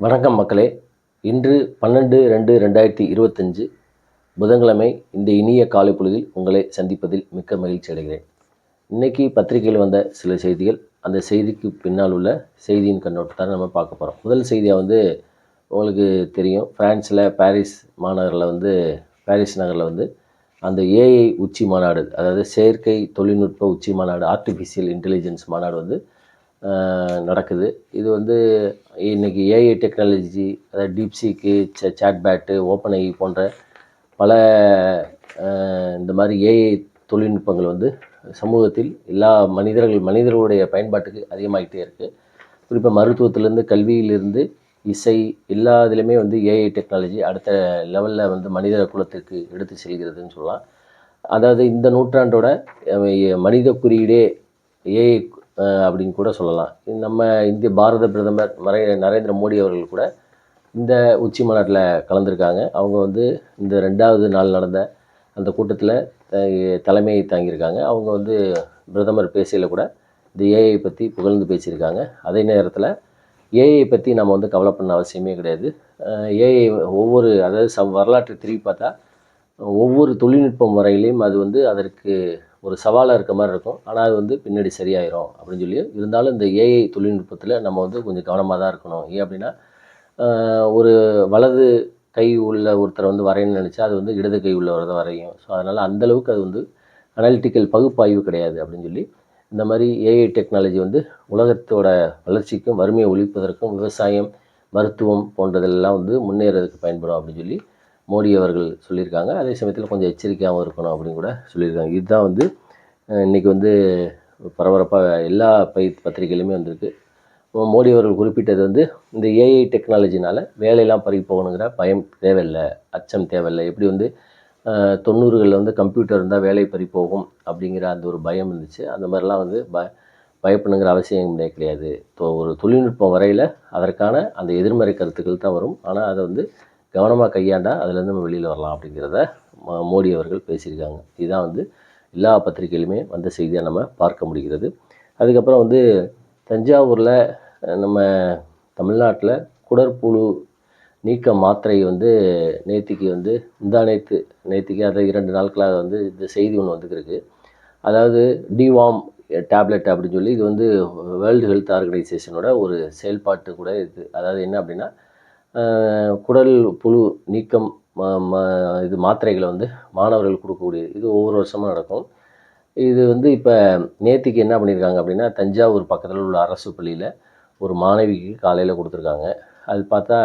வணக்கம் மக்களே. இன்று பன்னெண்டு ரெண்டு ரெண்டாயிரத்தி இருபத்தஞ்சு புதன்கிழமை இந்த இனிய காலை பொழுதில் உங்களை சந்திப்பதில் மிக்க மகிழ்ச்சி அடைகிறேன். இன்றைக்கி பத்திரிகையில் வந்த சில செய்திகள் அந்த செய்திக்கு பின்னால் உள்ள செய்தியின் கண்ணோட்டத்தை நம்ம பார்க்க போகிறோம் முதல் செய்தியாக வந்து உங்களுக்கு தெரியும். ஃப்ரான்ஸில் பாரிஸ் மாநகரில் வந்து பாரிஸ் நகரில் வந்து அந்த ஏஐ உச்சி மாநாடு அதாவது செயற்கை தொழில்நுட்ப உச்சி மாநாடு ஆர்டிஃபிஷியல் இன்டெலிஜென்ஸ் மாநாடு வந்து நடக்குது. இது வந்து இன்றைக்கி ஏஐ டெக்னாலஜி அதாவது டீப்சீக்கு சாட்பேட்டு ஓப்பன் ஐ போன்ற பல இந்த மாதிரி ஏஐ தொழில்நுட்பங்கள் வந்து சமூகத்தில் எல்லா மனிதர்கள் மனிதர்களுடைய பயன்பாட்டுக்கு அதிகமாகிட்டே இருக்குது குறிப்பாக மருத்துவத்திலேருந்து கல்வியிலிருந்து இசை எல்லா இதுலேயுமே வந்து ஏஐ டெக்னாலஜி அடுத்த லெவலில் வந்து மனித குலத்திற்கு எடுத்து செல்கிறதுன்னு சொல்லலாம். அதாவது இந்த நூற்றாண்டோட மனித குறியீடே ஏஐ அப்படின்னு கூட சொல்லலாம். நம்ம இந்திய பாரத பிரதமர் மறை நரேந்திர மோடி அவர்கள் கூட இந்த உச்சி மாநாட்டில் கலந்துருக்காங்க. அவங்க வந்து இந்த ரெண்டாவது நாள் நடந்த அந்த கூட்டத்தில் தலைமையை தாங்கியிருக்காங்க. அவங்க வந்து பிரதமர் பேசையில் கூட இந்த ஏஐ பற்றி புகழ்ந்து பேசியிருக்காங்க. அதே நேரத்தில் ஏஐ பற்றி நம்ம வந்து கவலை பண்ண அவசியமே கிடையாது. ஏஐ ஒவ்வொரு அதாவது ச வரலாற்றை திரும்பி பார்த்தா ஒவ்வொரு தொழில்நுட்பம் வரையிலையும் அது வந்து அதற்கு ஒரு சவாலாக இருக்க மாதிரி இருக்கும். ஆனால் அது வந்து பின்னாடி சரியாயிரும் அப்படின்னு சொல்லி இருந்தாலும் இந்த ஏஐ தொழில்நுட்பத்தில் நம்ம வந்து கொஞ்சம் கவனமாக தான் இருக்கணும். ஏன் அப்படின்னா ஒரு வலது கை உள்ள ஒருத்தரை வந்து வரையணும்னு நினச்சா அது வந்து இடது கை உள்ளவர் தான் வரையும். ஸோ அதனால் அந்தளவுக்கு அது வந்து அனாலிட்டிக்கல் பகுப்பாய்வு கிடையாது அப்படின்னு சொல்லி இந்த மாதிரி ஏஐ டெக்னாலஜி வந்து உலகத்தோட வளர்ச்சிக்கும் வறுமையை ஒழிப்பதற்கும் விவசாயம் மருத்துவம் போன்றதெல்லாம் வந்து முன்னேறதுக்கு பயன்படும் அப்படின்னு சொல்லி மோடி அவர்கள் சொல்லியிருக்காங்க. அதே சமயத்தில் கொஞ்சம் எச்சரிக்கையாகவும் இருக்கணும் அப்படின்னு கூட சொல்லியிருக்காங்க. இதுதான் வந்து இன்றைக்கி இன்னைக்கு வந்து பரபரப்பாக எல்லா பை பத்திரிகையிலுமே வந்திருக்கு. மோடி அவர்கள் குறிப்பிட்டது வந்து இந்த ஏஐ டெக்னாலஜினால் வேலையெல்லாம் பறி போகணுங்கிற பயம் தேவையில்லை அச்சம் தேவையில்லை. எப்படி வந்து தொண்ணூறுகளில் வந்து கம்ப்யூட்டர் இருந்தால் வேலை பறி போகும் அப்படிங்கிற அந்த ஒரு பயம் இருந்துச்சு. அந்த மாதிரிலாம் வந்து ப பயப்படணுங்கிற அவசியம் கிடையாது. ஒரு தொழில்நுட்பம் வரையில் அதற்கான அந்த எதிர்மறை கருத்துக்கள் தான் வரும். ஆனால் அதை வந்து கவனமாக கையாண்டா அதுலேருந்து நம்ம வெளியில் வரலாம் அப்படிங்கிறத ம- மோடி அவர்கள் பேசியிருக்காங்க. இதுதான் வந்து எல்லா பத்திரிகையிலுமே வந்த செய்தியாக நம்ம பார்க்க முடிகிறது. அதுக்கப்புறம் வந்து தஞ்சாவூரில் நம்ம தமிழ்நாட்டில் குடற்புழு நீக்க மாத்திரை வந்து நேத்திக்கு வந்து இந்தா நேற்று நேத்திக்கு அதை இரண்டு நாட்களாக வந்து இந்த செய்தி ஒன்று வந்துருக்கு. அதாவது டிவாம் டேப்லெட் அப்படின்னு சொல்லி இது வந்து வேர்ல்டு ஹெல்த் ஆர்கனைசேஷனோட ஒரு செயல்பாட்டு கூட இது. அதாவது என்ன அப்படின்னா குடல் புழு நீக்கம் ம- ம- இது மாத்திரைகளை வந்து மாணவர்கள் கொடுக்கக்கூடியது. இது ஒவ்வொரு வருஷமும் நடக்கும். இது வந்து இப்போ நேத்திக்கு என்ன பண்ணியிருக்காங்க அப்படின்னா தஞ்சாவூர் பக்கத்தில் உள்ள அரசு பள்ளியில் ஒரு மாணவிக்கு காலையில் கொடுத்துருக்காங்க. அது பார்த்தா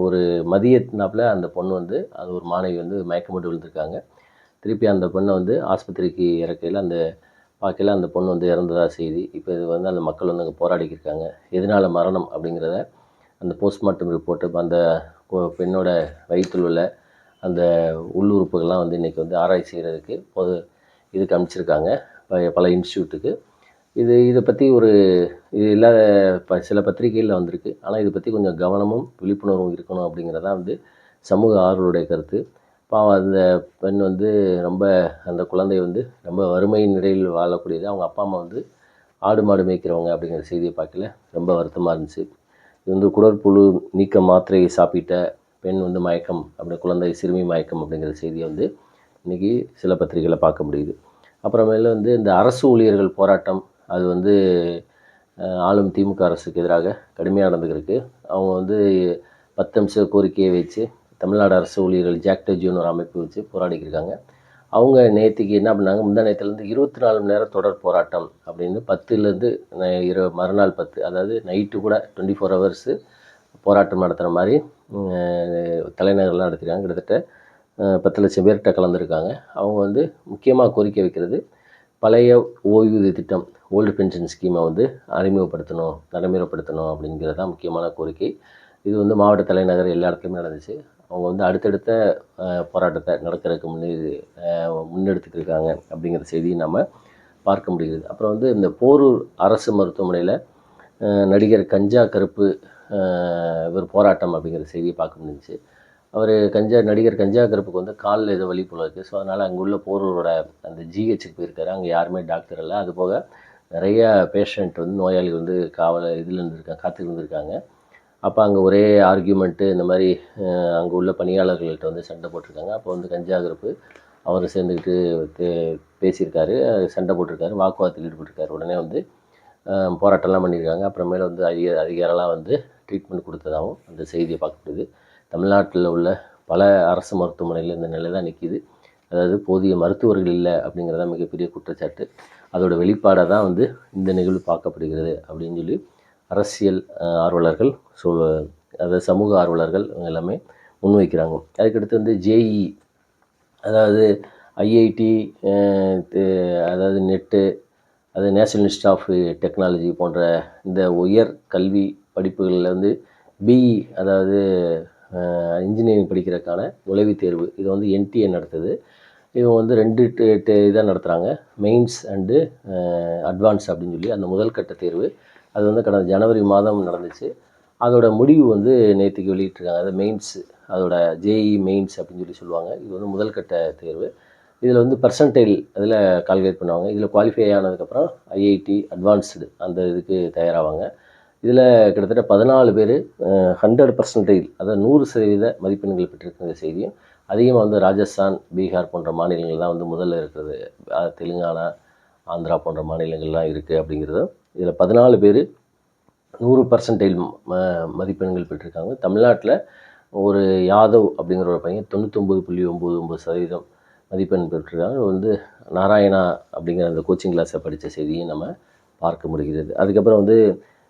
ஒரு மதியத்தினாப்பில் அந்த பொண்ணு வந்து அது ஒரு மாணவி வந்து மயக்கப்பட்டு விழுந்திருக்காங்க. திருப்பி அந்த பொண்ணை வந்து ஆஸ்பத்திரிக்கு இறக்கையில் அந்த பார்க்கையில் அந்த பொண்ணு வந்து இறந்ததாக செய்தி. இப்போ இது வந்து அந்த மக்கள் வந்து அங்கே போராடிக்கிருக்காங்க எதனால் மரணம் அப்படிங்கிறத அந்த போஸ்ட்மார்ட்டம் ரிப்போர்ட்டு அந்த பெண்ணோட வயிற்றில் உள்ள அந்த உள்ளுறுப்புகள்லாம் வந்து இன்றைக்கி வந்து ஆராய்ச்சி செய்கிறதுக்கு பொது இதுக்கு அனுப்பிச்சிருக்காங்க. ப- பல இன்ஸ்டியூட்டுக்கு இது இதை பற்றி ஒரு இது இல்லாத ப சில பத்திரிகைகளில் வந்திருக்கு. ஆனால் இதை பற்றி கொஞ்சம் கவனமும் விழிப்புணர்வும் இருக்கணும் அப்படிங்கிறதா வந்து சமூக ஆர்வலுடைய கருத்து. பாவம் அந்த பெண் வந்து ரொம்ப அந்த குழந்தை வந்து ரொம்ப வறுமை நிலையில் வாழக்கூடியது. அவங்க அப்பா அம்மா வந்து ஆடு மாடு மேய்க்கிறவங்க அப்படிங்கிற செய்தியை பார்க்கல. ரொம்ப வருத்தமாக இருந்துச்சு. இது வந்து குடற்புழு நீக்க மாத்திரையை சாப்பிட்ட பெண் வந்து மயக்கம் அப்படி குழந்தை சிறுமி மயக்கம் அப்படிங்கிற செய்தியை வந்து இன்றைக்கி சில பத்திரிகையில் பார்க்க முடியுது. அப்புறமேல வந்து இந்த அரசு ஊழியர்கள் போராட்டம் அது வந்து ஆளும் திமுக அரசுக்கு எதிராக கடுமையாக நடந்துக்கிருக்கு அவங்க வந்து பத்து அம்ச கோரிக்கையை வச்சு தமிழ்நாடு அரசு ஊழியர்கள் ஜாக்டோஜின்னு ஒரு அமைப்பு வச்சு போராடிக்கிருக்காங்க அவங்க நேற்றுக்கு என்ன பண்ணாங்க? முந்தா நேரத்துலேருந்து இருபத்தி நாலு மணி நேரம் தொடர் போராட்டம் அப்படின்னு பத்துலேருந்து இரு மறுநாள் பத்து அதாவது நைட்டு கூட டுவெண்ட்டி ஃபோர் ஹவர்ஸு போராட்டம் நடத்துகிற மாதிரி தலைநகரெலாம் தலைநகர்லாம் நடத்திருக்காங்க. கிட்டத்தட்ட பத்து லட்சம் பேர்கிட்ட கலந்துருக்காங்க. அவங்க வந்து முக்கியமாக கோரிக்கை வைக்கிறது பழைய ஓய்வூதிய திட்டம் ஓல்டு பென்ஷன் ஸ்கீமை வந்து அறிமுகப்படுத்தணும் நடைமுறைப்படுத்தணும் அப்படிங்கிறது தான் முக்கியமான கோரிக்கை. இது வந்து மாவட்ட தலைநகர் எல்லா இடத்துலையுமே நடந்துச்சு. அவங்க வந்து அடுத்தடுத்த போராட்டத்தை நடக்கிறதுக்கு முன்னே முன்னெடுத்துக்கிருக்காங்க அப்படிங்கிற செய்தியை நம்ம பார்க்க முடிகிறது. அப்புறம் வந்து இந்த போரூர் அரசு மருத்துவமனையில் நடிகர் கஞ்சா கருப்பு இவர் போராட்டம் அப்படிங்கிற செய்தியை பார்க்க முடிஞ்சிச்சு. அவர் கஞ்சா நடிகர் கஞ்சா கருப்புக்கு வந்து காலில் ஏதோ வழி போல இருக்குது ஸோ அதனால் அங்கே உள்ள போரூரோட அந்த ஜிஹெச்சுக்கு போயிருக்காரு. அங்கே யாருமே டாக்டர் இல்லை. அது போக பேஷண்ட் வந்து நோயாளி வந்து காவலை இதில் இருந்திருக்காங்க காத்துக்கிட்டு இருந்திருக்காங்க. அப்போ அங்கே ஒரே ஆர்கியூமெண்ட்டு இந்த மாதிரி அங்கே உள்ள பணியாளர்கள்ட்ட வந்து சண்டை போட்டிருக்காங்க. அப்போ வந்து கஞ்சா அவரை அவர் சேர்ந்துக்கிட்டு பே- பேசியிருக்காரு சண்டை போட்டிருக்காரு வாக்குவாதத்தில் ஈடுபட்டிருக்காரு. உடனே வந்து போராட்டம்லாம் பண்ணியிருக்காங்க. அப்புறமேல வந்து அதிக அதிகாரம்லாம் வந்து ட்ரீட்மெண்ட் கொடுத்ததாகவும் அந்த செய்தியை பார்க்கப்படுது. தமிழ்நாட்டில் உள்ள பல அரசு மருத்துவமனையில் இந்த நிலை தான் நிற்கிது அதாவது போதிய மருத்துவர்கள் இல்லை அப்படிங்கிறதான் மிகப்பெரிய குற்றச்சாட்டு. அதோட வெளிப்பாடாக தான் வந்து இந்த நிகழ்வு பார்க்கப்படுகிறது அப்படின்னு சொல்லி அரசியல் ஆர்வலர்கள் ஸோ அதாவது சமூக ஆர்வலர்கள் இவங்க எல்லாமே முன்வைக்கிறாங்க. அதுக்கடுத்து வந்து ஜேஇ அதாவது ஐஐடி அதாவது நெட்டு அது நேஷனல் இன்ஸ்டியூட் ஆஃப் டெக்னாலஜி போன்ற இந்த உயர் கல்வி படிப்புகளில் வந்து பிஇ அதாவது இன்ஜினியரிங் படிக்கிறதுக்கான நுழைவுத் தேர்வு. இது வந்து என்டிஏ நடத்துது. இவங்க வந்து ரெண்டு இதாக நடத்துகிறாங்க மெயின்ஸ் அண்டு அட்வான்ஸ் அப்படின்னு சொல்லி அந்த முதல் கட்ட தேர்வு. அது வந்து கடந்த ஜனவரி மாதம் நடந்துச்சு. அதோட முடிவு வந்து நேற்றுக்கு வெளியிட்டிருக்காங்க. அது மெயின்ஸ் அதோட ஜேஇ மெயின்ஸ் அப்படின்னு சொல்லி சொல்லுவாங்க. இது வந்து முதல் கட்ட தேர்வு. இதில் வந்து பர்சன்டைல் அதில் கால்குலேட் பண்ணுவாங்க. இதில் குவாலிஃபை ஆனதுக்கப்புறம் ஐஐடி அட்வான்ஸ்டு அந்த இதுக்கு தயாராவாங்க. இதில் கிட்டத்தட்ட பதினாலு பேர் ஹண்ட்ரட் பர்சன்டைல் அதாவது நூறு சதவீத மதிப்பெண்கள் பெற்றிருக்கிற செய்தியும் அதிகமாக வந்து ராஜஸ்தான் பீகார் போன்ற மாநிலங்கள் தான் வந்து முதல்ல இருக்கிறது. தெலுங்கானா ஆந்திரா போன்ற மாநிலங்கள்லாம் இருக்குது அப்படிங்கிறதும் இதில் பதினாலு பேர் நூறு பர்சன்டைல் ம மதிப்பெண்கள் பெற்றிருக்காங்க. தமிழ்நாட்டில் ஒரு யாதவ் அப்படிங்கிற ஒரு பையன் தொண்ணூத்தொம்பது புள்ளி ஒம்பது ஒம்பது சதவீதம் மதிப்பெண் பெற்றிருக்காங்க. வந்து நாராயணா அப்படிங்கிற அந்த கோச்சிங் கிளாஸை படித்த செய்தியும் நம்ம பார்க்க முடிகிறது. அதுக்கப்புறம் வந்து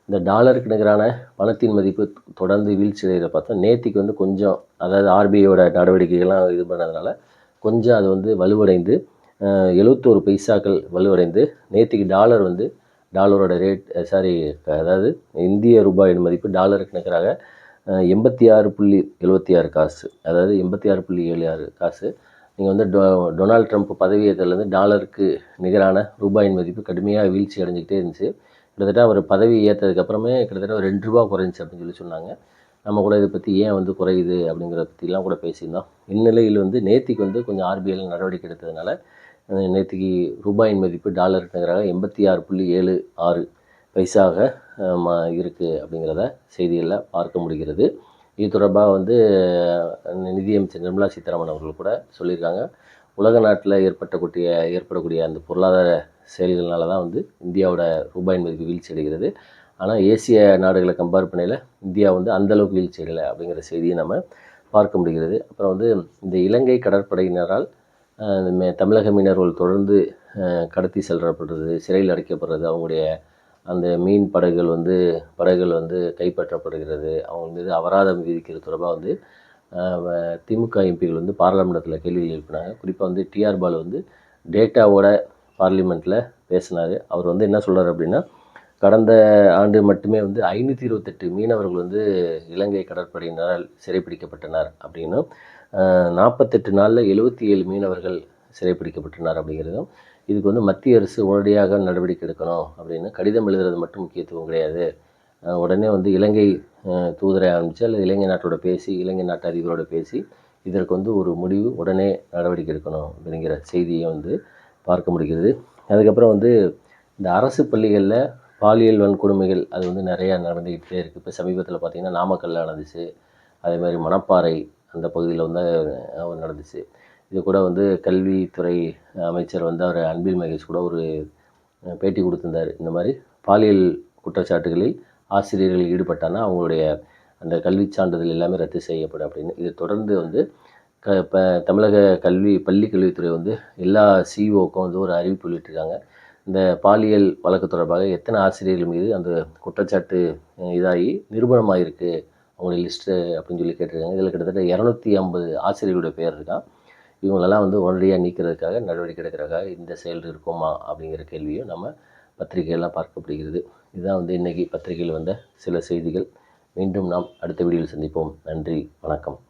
இந்த டாலருக்கு நிகரான பணத்தின் மதிப்பு தொடர்ந்து வீழ்ச்சியடைகிறத பார்த்தா நேத்திக்கு வந்து கொஞ்சம் அதாவது ஆர்பிஐயோட நடவடிக்கைகள்லாம் இது பண்ணதுனால கொஞ்சம் அது வந்து வலுவடைந்து எழுபத்தோரு பைசாக்கள் வலுவடைந்து நேத்திக்கு டாலர் வந்து டாலரோட ரேட் சாரி அதாவது இந்திய ரூபாயின் மதிப்பு டாலருக்கு நிகராக எண்பத்தி ஆறு புள்ளி எழுபத்தி ஆறு காசு. அதாவது எண்பத்தி ஆறு புள்ளி ஏழு ஆறு காசு. நீங்கள் வந்து டொ டொனால்ட் ட்ரம்ப் பதவியேற்றதுலேருந்து டாலருக்கு நிகரான ரூபாயின் மதிப்பு கடுமையாக வீழ்ச்சி அடைஞ்சிக்கிட்டே இருந்துச்சு. கிட்டத்தட்ட அவர் பதவி ஏற்றதுக்கப்புறமே கிட்டத்தட்ட ஒரு ரெண்டு ரூபா குறைஞ்சி அப்படின்னு சொல்லி சொன்னாங்க. நம்ம கூட இதை பற்றி ஏன் வந்து குறையுது அப்படிங்கிறத பற்றிலாம் கூட பேசியிருந்தோம். இந்நிலையில் வந்து நேத்திக்கு வந்து கொஞ்சம் ஆர்பிஐயில் நடவடிக்கை எடுத்ததுனால நேற்றுக்கு ரூபாயின் மதிப்பு டாலருக்கு நிகராக எண்பத்தி ஆறு புள்ளி ஏழு ஆறு பைசாக ம- இருக்குது அப்படிங்கிறத செய்திகளில் பார்க்க முடிகிறது. இது தொடர்பாக வந்து நிதியமைச்சர் நிர்மலா சீதாராமன் அவர்கள் கூட சொல்லியிருக்காங்க. உலக நாட்டில் ஏற்பட்டக்கூடிய ஏற்படக்கூடிய அந்த பொருளாதார செயல்கள்னால தான் வந்து இந்தியாவோட ரூபாயின் மதிப்பு வீழ்ச்சி அடைகிறது. ஆனால் ஏசிய நாடுகளை கம்பேர் பண்ணையில் இந்தியா வந்து அந்தளவுக்கு வீழ்ச்சி அடையலை அப்படிங்கிற செய்தியை நம்ம பார்க்க முடிகிறது. அப்புறம் வந்து இந்த இலங்கை கடற்படையினரால் மே- தமிழக மீனவர்கள் தொடர்ந்து கடத்தி செல்லப்படுறது சிறையில் அடைக்கப்படுறது அவங்களுடைய அந்த மீன் படகுகள் வந்து படகுகள் வந்து கைப்பற்றப்படுகிறது. அவங்க மீது அபராதம் விதிக்கிறது தொடர்பாக வந்து திமுக எம்பிகள் வந்து பாராளுமன்றத்தில் கேள்விகள் எழுப்பினாங்க. குறிப்பாக வந்து டிஆர் பாலு வந்து டேட்டாவோட பார்லிமெண்ட்டில் பேசினார். அவர் வந்து என்ன சொல்கிறார் அப்படின்னா கடந்த ஆண்டு மட்டுமே வந்து ஐநூற்றி இருபத்தெட்டு மீனவர்கள் வந்து இலங்கை கடற்படையினரால் சிறைப்பிடிக்கப்பட்டனர் அப்படின்னும் நாற்பத்தெட்டு நாளில் எழுபத்தி ஏழு மீனவர்கள் சிறைப்பிடிக்கப்பட்டனர் அப்படிங்கிறதும் இதுக்கு வந்து மத்திய அரசு உடனடியாக நடவடிக்கை எடுக்கணும் அப்படின்னு கடிதம் எழுதுறது மட்டும் முக்கியத்துவம் கிடையாது. உடனே வந்து இலங்கை தூதரை ஆரம்பித்து அல்லது இலங்கை நாட்டோட பேசி இலங்கை நாட்டு அதிபரோட பேசி இதற்கு வந்து ஒரு முடிவு உடனே நடவடிக்கை எடுக்கணும் அப்படிங்கிற செய்தியை வந்து பார்க்க முடிகிறது. அதுக்கப்புறம் வந்து இந்த அரசு பள்ளிகளில் பாலியல் வன்கொடுமைகள் அது வந்து நிறையா நடந்துக்கிட்டே இருக்குது இப்போ சமீபத்தில் பார்த்திங்கன்னா நாமக்கல்ல நடந்துச்சு. அதே மாதிரி மணப்பாறை அந்த பகுதியில் வந்து அவர் நடந்துச்சு. இது கூட வந்து கல்வித்துறை அமைச்சர் வந்து அவர் அன்பில் மகேஷ் கூட ஒரு பேட்டி கொடுத்திருந்தார். இந்த மாதிரி பாலியல் குற்றச்சாட்டுகளில் ஆசிரியர்கள் ஈடுபட்டானா அவங்களுடைய அந்த கல்வி சான்றிதழ் எல்லாமே ரத்து செய்யப்படும் அப்படின்னு. இது தொடர்ந்து வந்து க இப்போ தமிழக கல்வி பள்ளி கல்வித்துறை வந்து எல்லா சிஇஓக்கும் வந்து ஒரு அறிவிப்பு வெளியிட்டிருக்காங்க. இந்த பாலியல் வழக்கு தொடர்பாக எத்தனை ஆசிரியர்கள் மீது அந்த குற்றச்சாட்டு இதாகி இதாகி இருக்குது அவங்களுடைய லிஸ்ட்டு அப்படின்னு சொல்லி கேட்டிருக்காங்க. இதில் கிட்டத்தட்ட இரநூத்தி ஐம்பது ஆசிரியர்களுடைய பேர் இருக்கான் இவங்களெல்லாம் வந்து உடனடியாக நீக்கிறதுக்காக நடவடிக்கை எடுக்கிறதுக்காக இந்த செயல் இருக்குமா அப்படிங்கிற கேள்வியும் நம்ம பத்திரிகையெல்லாம் பார்க்கப்படுகிறது. இதுதான் வந்து இன்றைக்கி பத்திரிகையில் வந்த சில செய்திகள். மீண்டும் நாம் அடுத்த வீடியோவில் சந்திப்போம். நன்றி. வணக்கம்.